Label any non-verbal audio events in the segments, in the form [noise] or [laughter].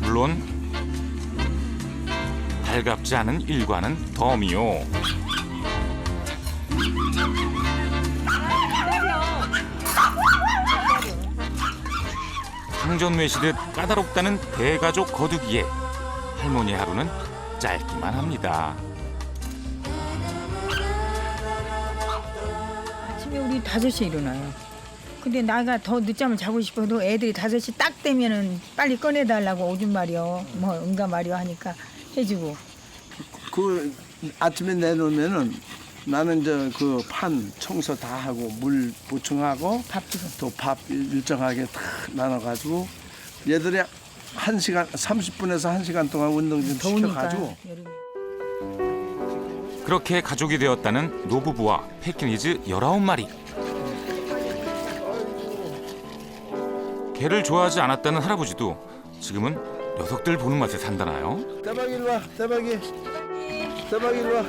물론 달갑지 않은 일과는 덤이요. 상전 외시듯 까다롭다는 대가족 거두기에 할머니 하루는 짧기만 합니다. 아침에 우리 다섯 시에 일어나요. 근데 나가 더 늦잠을 자고 싶어도 애들이 다섯 시 딱 되면은 빨리 꺼내달라고 오줌 마려 뭐 응가 마려 하니까 해주고 그 아침에 내놓으면은 나는 저 그 판 청소 다 하고 물 보충하고 밥 주고 또 밥 일정하게 다 나눠가지고 얘들이 한 시간 30분에서 한 시간 동안 운동 좀 더우니까 시켜가지고 여름에. 그렇게 가족이 되었다는 노부부와 패키니즈 19마리. 개를 좋아하지 않았다는 할아버지도 지금은 녀석들 보는 맛에 산다나요? 대박이 일로 와 대박이 대박이 일로 와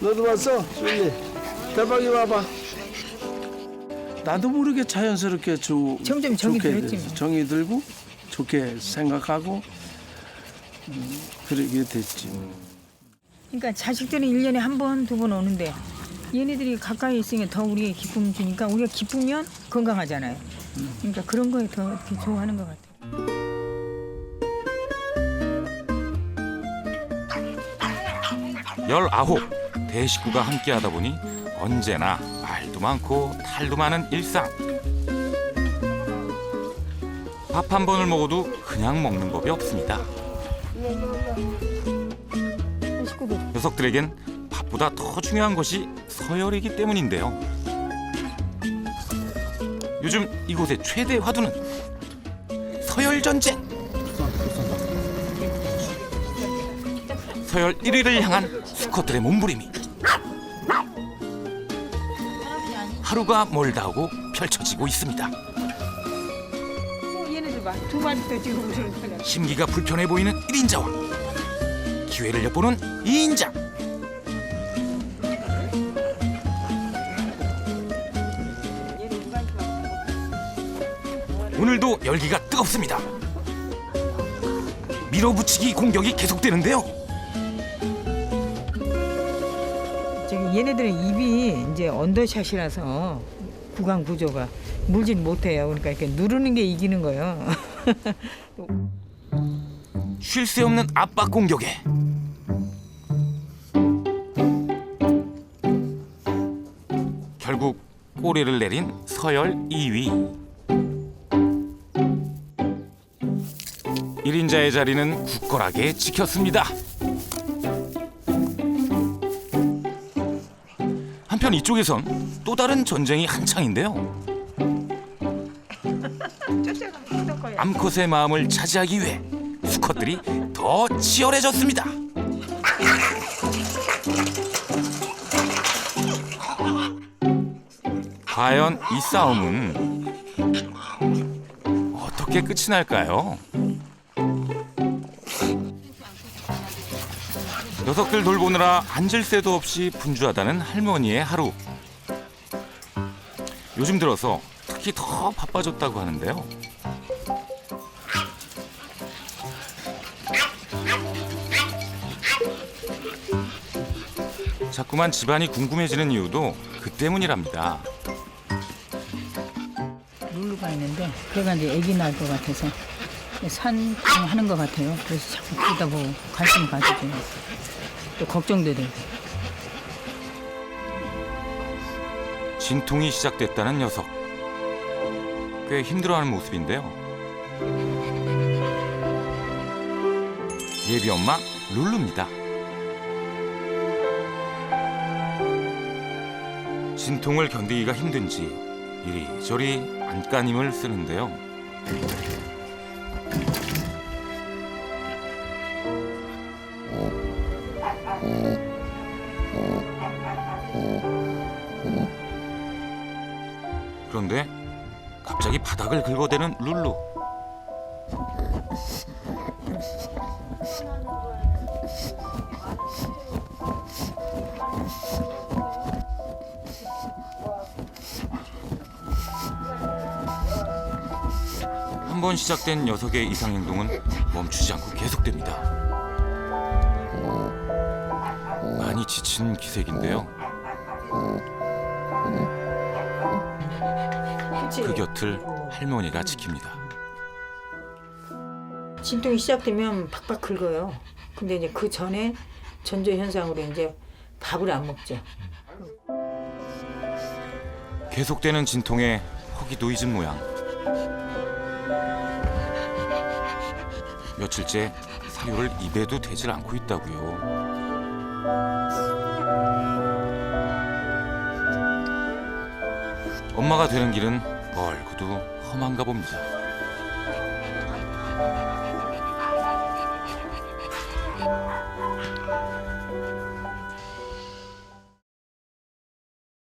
너도 왔어 줄리 대박이 와봐 나도 모르게 자연스럽게 조, 점점 정이 좋게 들었지. 뭐. 정이 들고 좋게 생각하고 음, 그러게 됐지 그러니까 자식들은 일년에 한 번, 두 번 오는데 얘네들이 가까이 있으니까 더 우리의 기쁨 주니까 우리가 기쁘면 건강하잖아요. 그러니까 그런 거에 더 이렇게 좋아하는 것 같아요. 열아홉 대식구가 함께하다 보니 언제나 말도 많고 탈도 많은 일상. 밥 한 번을 먹어도 그냥 먹는 법이 없습니다. 식구들 녀석들에겐 밥보다 더 중요한 것이 서열이기 때문인데요. 요즘 이곳의 최대 화두는 서열 전쟁. 서열 1위를 향한 수컷들의 몸부림이 하루가 멀다 하고 펼쳐지고 있습니다. 심기가 불편해 보이는 1인자와 기회를 엿보는 2인자. 오늘도 열기가 뜨겁습니다. 밀어붙이기 공격이 계속되는데요. 저기 얘네들은 입이 이제 언더샷이라서 구강 구조가 물질 못해요. 그러니까 이렇게 누르는 게 이기는 거예요. [laughs] 쉴 새 없는 압박 공격에 결국 꼬리를 내린 서열 2위. 1인자의 자리는 굳건하게 지켰습니다. 한편 이쪽에선 또 다른 전쟁이 한창인데요. 암컷의 마음을 차지하기 위해 수컷들이 더 치열해졌습니다. 과연 이 싸움은 어떻게 끝이 날까요? 녀석들 돌보느라 앉을 새도 없이 분주하다는 할머니의 하루. 요즘 들어서 특히 더 바빠졌다고 하는데요. 자꾸만 집안이 궁금해지는 이유도 그 때문이랍니다. 룰루가 있는데 걔가 이제 아기 낳을 것 같아서 산하는 것 같아요. 그래서 자꾸 보다 보고 관심 가지고 또 걱정도 되고. 진통이 시작됐다는 녀석. 꽤 힘들어하는 모습인데요. 예비 엄마 룰루입니다. 진통을 견디기가 힘든지 이리저리 안간힘을 쓰는데요. 그런데 갑자기 바닥을 긁어대는 룰루. 한 번 시작된 녀석의 이상 행동은 멈추지 않고 계속됩니다. 많이 지친 기색인데요. 그 곁을 할머니가 지킵니다. 진통이 시작되면 팍팍 긁어요. 근데 이제 그 전에 전조 현상으로 이제 밥을 안 먹죠. 계속되는 진통에 허기도 잊은 모양. 며칠째 사료를 입에도 대질 않고 있다고요. 엄마가 되는 길은 멀고도 험한가 봅니다.